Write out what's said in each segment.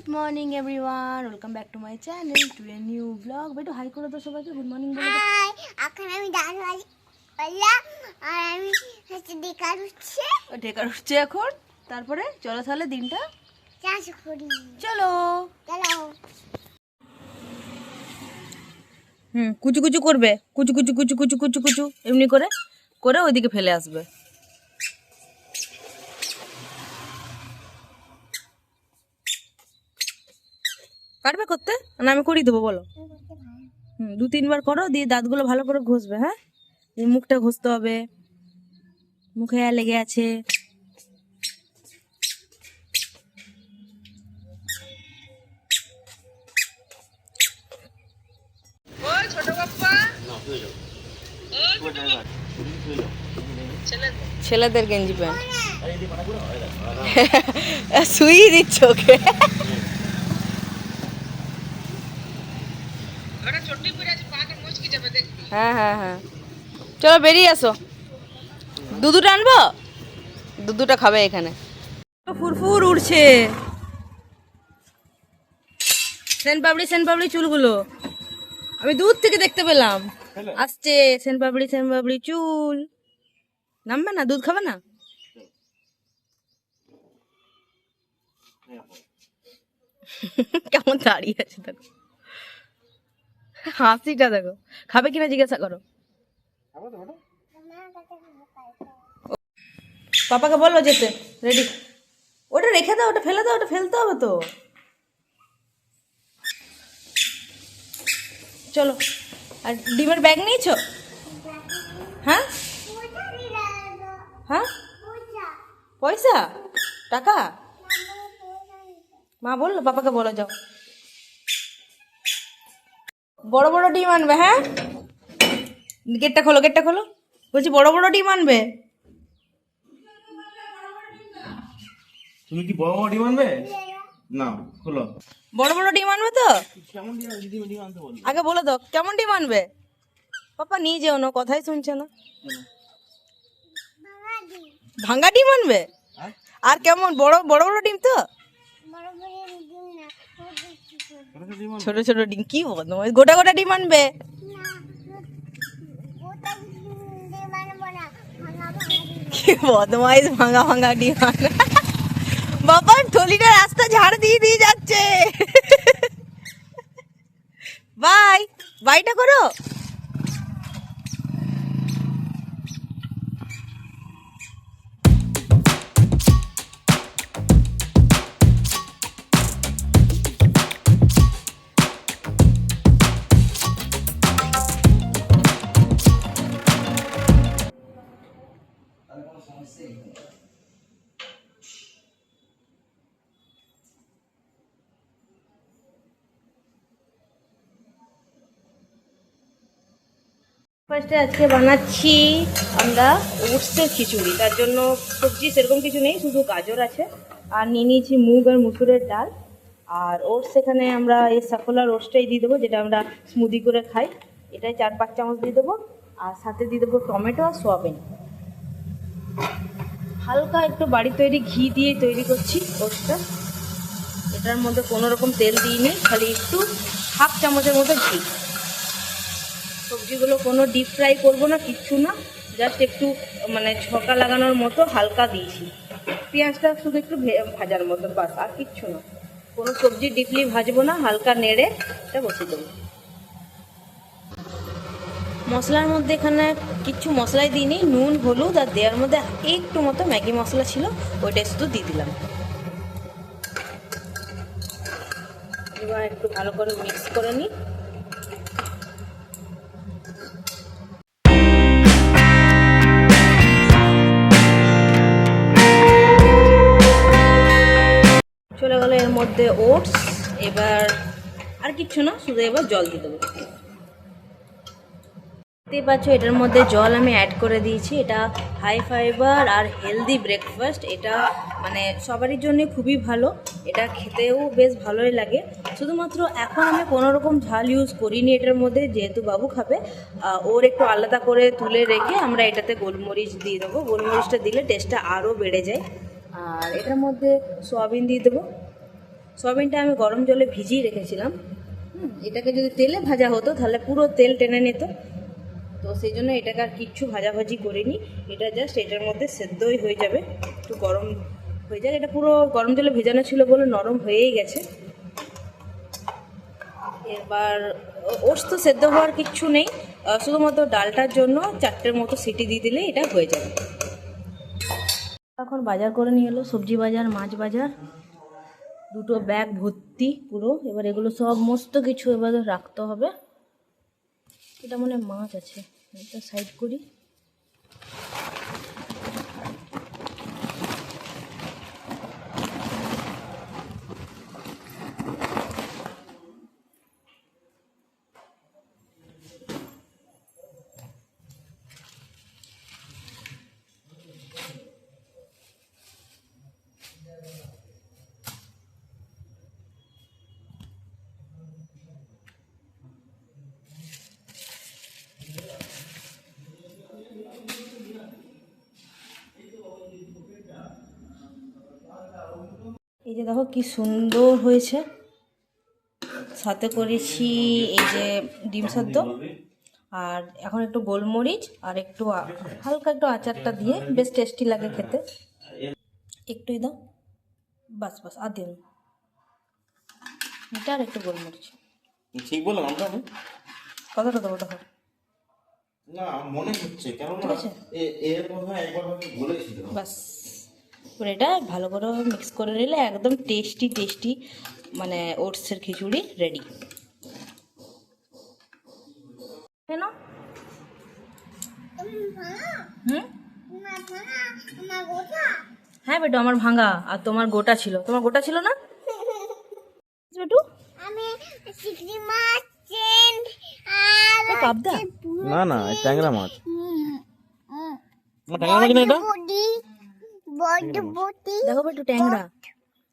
Good morning everyone welcome back to my channel to a new blog বেটু hi করে তো সবাইকে good morning বলে হাই এখন আমি ডান বাজি বললাম আর আমি হচ্ছে বেকার উঠছে ও ঢেকার উঠছে এখন তারপরে চলো তাহলে দিনটা চাষ করি চলো চলো হুম কুচু কুচু করবে কুচু কুচু কুচু কুচু কুচু কুচু এমনি করে করে ওইদিকে ফেলে আসবে পারবে করতে? না আমি করিয়ে দেবো বলো। হুম দু তিনবার করো দিয়ে দাঁতগুলো ভালো করে ঘষবে হ্যাঁ? মুখটা ঘষতে হবে। মুখে লেগে আছে। ছেলেদের। গেঞ্জি প্যান্ট। সুই দিচ্ছ ওকে। হ্যাঁ হ্যাঁ হ্যাঁ। চলো বেরিয়ে আসো। দুধুটা আনব? দুধুটা খাবে এখানে। ফুরফুর উড়ছে। সেন পাপড়ি সেন পাপড়ি চুলগুলো। আমি দূর থেকে দেখতে পেলাম। আসছে সেন পাপড়ি সেন পাপড়ি চুল। নামবে না? দুধ খাবে না? কেমন দাঁড়িয়ে আছে দেখো। হাসিটা দেখো। খাবে কিনা জিজ্ঞাসা করো। পাপাকে বলো যেতে রেডি ওটা রেখে দাও, ওটা ফেলে দাও, ওটা ফেলতে হবে তো। চলো। আর ডিমের ব্যাগ নিয়েছো? হ্যাঁ? হ্যাঁ? পয়সা? টাকা? মা বলল, পাপাকে বলো যাও। বড় বড় ডিম আনবে হ্যাঁ? গেটটা খোলো গেটটা খোলো। বলছি বড় বড় ডিম আনবে? তুমি কি বড় বড় ডিম আনবে? না খোলো। বড় বড় ডিম আনবে তো? কেমন ডিম ডিম ডিম আনতে বলি। আগে বলে দাও কেমন ডিম আনবে? পাপা নিয়ে যেও না কথাই শুনছে না। ভাঙ্গা ডিম আনবে? হ্যাঁ? আর কেমন বড় বড় বড় ডিম তো? ছোট ছোট ডিম, কি বদমাইশ গোটা গোটা ডিম আনবে? কি বদমাইশ ভাঙা ভাঙা ডিম আনে বাবা, থলিটা রাস্তা ঝাড় দিয়ে দিয়ে যাচ্ছে। বাই বাইটা করো। ফার্স্টে আজকে বানাচ্ছি আমরা ওটসের খিচুড়ি। তার জন্য সবজি সেরকম কিছু নেই, শুধু গাজর আছে। আর নিয়ে নিয়েছি মুগ আর মুসুরের ডাল। আর ওটস এখানে আমরা এই সাফলার ওটসটাই দিয়ে দেবো, যেটা আমরা স্মুদি করে খাই। এটাই চার পাঁচ চামচ দিয়ে দেবো। আর সাথে দিয়ে দেবো টমেটো আর সোয়াবিন। হালকা একটু বাড়ি তৈরি, ঘি দিয়ে তৈরি করছি ওটসটা এটার মধ্যে কোনো রকম তেল দিইনি, খালি একটু হাফ চামচের মতো ঘি। সবজিগুলো কোনো ডিপ ফ্রাই করব না, কিচ্ছু না জাস্ট একটু মানে ছকা লাগানোর মতো হালকা দিয়েছি। পেঁয়াজটা শুধু একটু ভাজার মতো, বাস, আর কিচ্ছু না। কোনো সবজি ডিপলি ভাজবো না, হালকা নেড়ে এটা বসে দেবো। মশলার মধ্যে এখানে কিছু মশলাই দিইনি, নুন, হলুদ আর দেওয়ার মধ্যে একটু মতো ম্যাগি মশলা ছিল ওইটাই শুধু দিয়ে দিলাম। এবার একটু ভালো করে মিক্স করে নিই। চলে গেলো এর মধ্যে ওটস, এবার আর কিচ্ছু না, শুধু এবার জল দিয়ে দেবো। দেখতেই পাচ্ছ, এটার মধ্যে জল আমি অ্যাড করে দিয়েছি। এটা হাই ফাইবার আর হেলদি ব্রেকফাস্ট এটা মানে সবারই জন্য খুবই ভালো। এটা খেতেও বেশ ভালোই লাগে। শুধুমাত্র এখন আমি কোনো রকম ঝাল ইউজ করিনি এটার মধ্যে, যেহেতু বাবু খাবে ওর একটু আলাদা করে তুলে রেখে আমরা এটাতে গোলমরিচ দিয়ে দেবো। গোলমরিচটা দিলে টেস্টটা আরও বেড়ে যায়। আর এটার মধ্যে সোয়াবিন দিয়ে দেবো। সয়াবিনটা আমি গরম জলে ভিজিয়ে রেখেছিলাম। এটাকে যদি তেলে ভাজা হতো, তাহলে পুরো তেল টেনে নিত। তো সেই জন্য এটাকে আর কিচ্ছু ভাজাভাজি করিনি। এটা জাস্ট এটার মধ্যে সেদ্ধই হয়ে যাবে। একটু গরম হয়ে যাক। এটা পুরো গরম জলে ভেজানো ছিল বলে নরম হয়েই গেছে। এবার ও- ওটস তো সেদ্ধ হওয়ার কিচ্ছু নেই। শুধুমাত্র ডালটার জন্য চারটের মতো সিটি দিয়ে দিলে এটা হয়ে যাবে। এখন বাজার করে নিয়ে এলো। সবজি বাজার, মাছ বাজার। দুটো ব্যাগ ভর্তি পুরো। এবার এগুলো সমস্ত কিছু এবার রাখতে হবে। এটা মনে মাছ আছে। এটা সাইড করি। যে দেখো কি সুন্দর হয়েছে। সাথে করেছি এই যে ডিম সেদ্ধ আর এখন একটু গোলমরিচ আর একটু হালকা একটু আচারটা দিয়ে বেশ টেস্টি লাগে খেতে। একটুই দাও। বাস বাস আর দিন। এটা আর একটু গোলমরিচ। ঠিক বললাম আমরা আমি? কতটা দেবো দেখো। না মনে হচ্ছে। কথা একবার আমি বলেছিল। বাস। এবার এটা ভালো করে মিক্স করে নিলে একদম টেস্টি টেস্টি মানে ওটসের খিচুড়ি রেডি কেন? হুম? আমার ভাঙা আমার গোটা হ্যাঁ বেটু আমার ভাঙা আর তোমার গোটা ছিল। তোমার গোটা ছিল না? বেটু? আমি চিংড়ি মাছ চেন আর পাবদা। না না ট্যাংরা মাছ। ট্যাংরা মাছ না এটা? দেখো বেটু ট্যাংরা।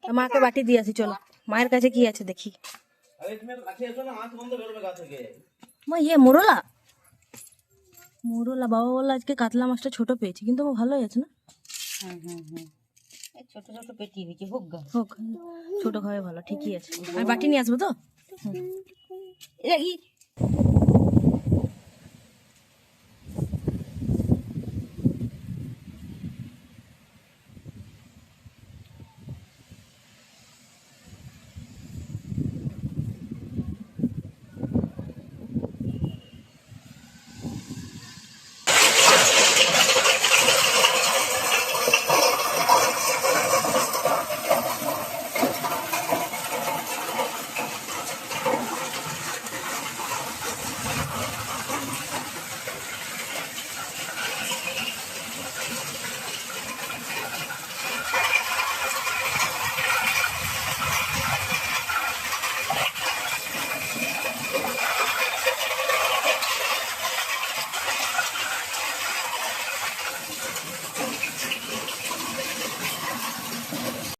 তা মাকে বাটি দিয়ে আসি চলো। মায়ের কাছে কি আছে দেখি। আরে মা ইয়ে মোরলা? মোরলা বাবা বলল আজকে কাতলা মাছটা ছোট পেয়েছি কিন্তু আমার ভালোই আছে না? ছোট ছোট পেটি হয়েছে হোক গা। হোক ছোট খাওয়াই ভালো ঠিকই আছে। আমি বাটি নিয়ে আসব তো। এটা কি